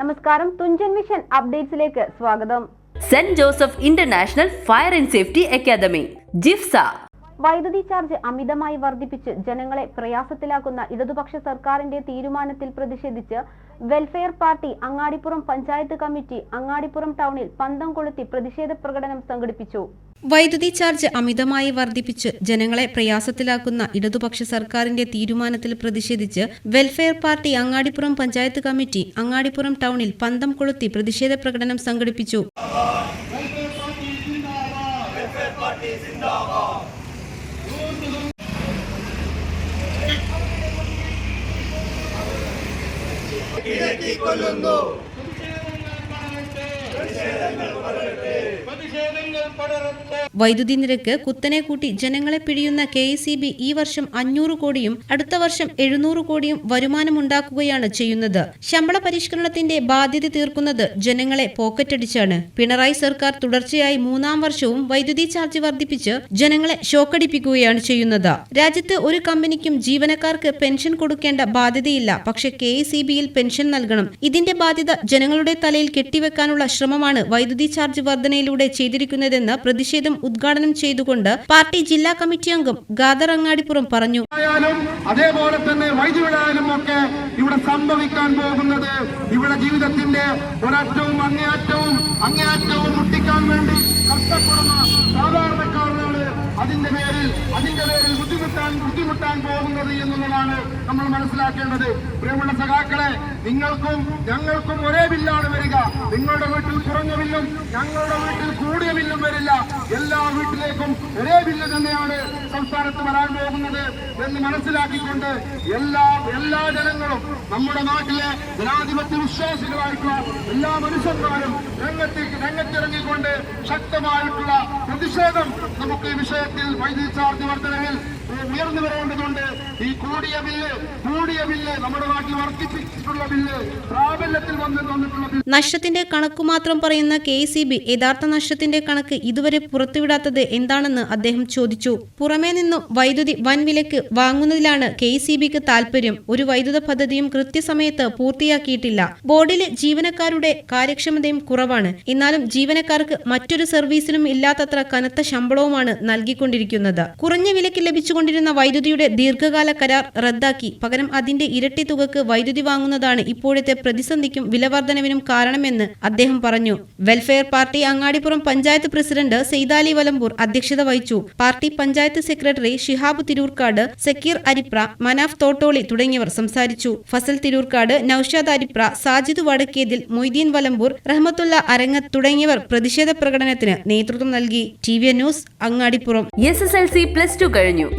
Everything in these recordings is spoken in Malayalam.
നമസ്കാരം തുഞ്ചൻ മിഷൻ അപ്ഡേറ്റ്സിലേക്ക് സ്വാഗതം. Saint Joseph International Fire and Safety Academy JIFSA. വൈദ്യുതി ചാർജ് അമിതമായി വർദ്ധിപ്പിച്ച് ജനങ്ങളെ പ്രയാസത്തിലാക്കുന്ന ഇടതുപക്ഷ സർക്കാരിന്റെ തീരുമാനത്തിൽ പ്രതിഷേധിച്ച് welfare party Angadippuram panchayat committee Angadippuram ടൗണിൽ പന്തം കൊളുത്തി പ്രതിഷേധ പ്രകടനം സംഘടിപ്പിച്ചു. വൈദ്യുതി ചാർജ് അമിതമായി വർദ്ധിപ്പിച്ച് ജനങ്ങളെ പ്രയാസത്തിലാക്കുന്ന ഇടതുപക്ഷ സർക്കാരിന്റെ തീരുമാനത്തിൽ പ്രതിഷേധിച്ച് welfare party Angadippuram panchayat committee Angadippuram ടൗണിൽ പന്തം കൊളുത്തി പ്രതിഷേധ പ്രകടനം സംഘടിപ്പിച്ചു. പ്രതിഷേധങ്ങൾ വൈദ്യുതി നിരക്ക് കുത്തനെ കൂട്ടി ജനങ്ങളെ പിഴിയുന്ന കെ ഈ വർഷം അഞ്ഞൂറ് കോടിയും അടുത്ത വർഷം എഴുന്നൂറ് കോടിയും വരുമാനമുണ്ടാക്കുകയാണ് ചെയ്യുന്നത്. ശമ്പള പരിഷ്കരണത്തിന്റെ ബാധ്യത തീർക്കുന്നത് ജനങ്ങളെ പോക്കറ്റടിച്ചാണ്. പിണറായി സർക്കാർ തുടർച്ചയായി മൂന്നാം വർഷവും വൈദ്യുതി ചാർജ് വർദ്ധിപ്പിച്ച് ജനങ്ങളെ ഷോക്കടിപ്പിക്കുകയാണ് ചെയ്യുന്നത്. രാജ്യത്ത് ഒരു കമ്പനിക്കും ജീവനക്കാർക്ക് പെൻഷൻ കൊടുക്കേണ്ട ബാധ്യതയില്ല. പക്ഷേ കെ പെൻഷൻ നൽകണം. ഇതിന്റെ ബാധ്യത ജനങ്ങളുടെ തലയിൽ കെട്ടിവെക്കാനുള്ള ശ്രമമാണ് വൈദ്യുതി ചാർജ് വർധനയിലൂടെ ചെയ്തിരിക്കുന്നതെന്ന് പ്രതിഷേധം ഉദ്ഘാടനം ചെയ്തുകൊണ്ട് പാർട്ടി ജില്ലാ കമ്മിറ്റി അംഗം ഗാദർ അങ്ങാടിപ്പുറം പറഞ്ഞു. അതേപോലെ തന്നെ വൈദ്യുതിയായാലും ഒക്കെ ഇവിടെ സംഭവിക്കാൻ പോകുന്നത് ഇവിടെ ജീവിതത്തിന്റെ ഒരറ്റവും അങ്ങേയറ്റവും അങ്ങേയറ്റവും മുട്ടിക്കാൻ വേണ്ടി കഷ്ടപ്പെടുന്ന സാധാരണക്കാരനാണ് അതിന്റെ പേരിൽ അതിന്റെ പേരിൽ ബുദ്ധിമുട്ടാൻ ബുദ്ധിമുട്ടാൻ പോകുന്നത് എന്നുള്ളതാണ് നമ്മൾ മനസ്സിലാക്കേണ്ടത്. പ്രിയമുള്ള സഖാക്കളെ നിങ്ങൾക്കും ഞങ്ങൾക്കും ഒരേ ബില്ലാണ് വരിക. നിങ്ങളുടെ വീട്ടിൽ കുറഞ്ഞ ബില്ലും ഞങ്ങളുടെ വീട്ടിൽ കൂടിയ ബില്ലും വരില്ല. എല്ലാ വീട്ടിലേക്കും ഒരേ ബില്ല് തന്നെയാണ് സംസ്ഥാനത്ത് വരാൻ പോകുന്നത് എന്ന് മനസ്സിലാക്കിക്കൊണ്ട് എല്ലാ എല്ലാ ജനങ്ങളും നമ്മുടെ നാട്ടിലെ ജനാധിപത്യ വിശ്വാസികളായിട്ടുള്ള എല്ലാ മനുഷ്യന്മാരും രംഗത്തേക്ക് രംഗത്തിറങ്ങിക്കൊണ്ട് ശക്തമായിട്ടുള്ള പ്രതിഷേധം നമുക്ക് ഈ വിഷയത്തിൽ വൈദ്യുതി ചാർജ് വർധനയിൽ ഉയർന്നു വരേണ്ടതുണ്ട്. ഈ കൂടിയ ബില്ല് കൂടിയ ബില്ല് നമ്മുടെ നാട്ടിൽ വർദ്ധിപ്പിച്ചിട്ടുള്ള ബില്ല് പ്രാബല്യത്തിൽ വന്ന് തന്നിട്ടുള്ള ബില്ല്. നഷ്ടത്തിന്റെ കണക്ക് മാത്രം പറയുന്ന കെ സി ബി യഥാർത്ഥ നഷ്ടത്തിന്റെ കണക്ക് ഇതുവരെ പുറത്തുവിടാത്തത് എന്താണെന്ന് അദ്ദേഹം ചോദിച്ചു. പുറമേ നിന്നും വൈദ്യുതി വൻ വിലക്ക് വാങ്ങുന്നതിലാണ് കെ സി ബിക്ക് താൽപര്യം. ഒരു വൈദ്യുത പദ്ധതിയും കൃത്യസമയത്ത് പൂർത്തിയാക്കിയിട്ടില്ല. ബോർഡിലെ ജീവനക്കാരുടെ കാര്യക്ഷമതയും കുറവാണ്. എന്നാലും ജീവനക്കാർക്ക് മറ്റൊരു സർവീസിനും ഇല്ലാത്തത്ര കനത്ത ശമ്പളവുമാണ് നൽകിക്കൊണ്ടിരിക്കുന്നത്. കുറഞ്ഞ വിലയ്ക്ക് ലഭിച്ചുകൊണ്ടിരുന്ന വൈദ്യുതിയുടെ ദീർഘകാല കരാർ റദ്ദാക്കി. പകരം അതിന്റെ ഇരട്ടി തുകക്ക് വൈദ്യുതി വാങ്ങുന്നതാണ് ഇപ്പോഴത്തെ പ്രതിസന്ധിക്കും വിലവർദ്ധനവിനും കാരണമെന്ന് അദ്ദേഹം പറഞ്ഞു. Welfare party Angadippuram panchayat president Saithali Valamboor അധ്യക്ഷത വഹിച്ചു. പാർട്ടി പഞ്ചായത്ത് സെക്രട്ടറി ഷിഹാബ് തിരൂർക്കാട് സക്കീർ അരിപ്ര മനാഫ് തോട്ടോളി തുടങ്ങിയവർ സംസാരിച്ചു. ഫസൽ തിരൂർക്കാട് നൌഷാദ് അരിപ്ര സാജിദ് വടക്കേതിൽ മൊയ്തീൻ വലമ്പൂർ റഹ്മത്തുള്ള അരങ്ങത്ത് തുടങ്ങിയവർ പ്രതിഷേധ പ്രകടനത്തിന് നേതൃത്വം നൽകി. T V news Angadippuram. S S L C plus two കഴിഞ്ഞു.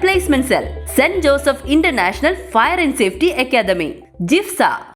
placement cell Saint Joseph International Fire and Safety Academy JIFSA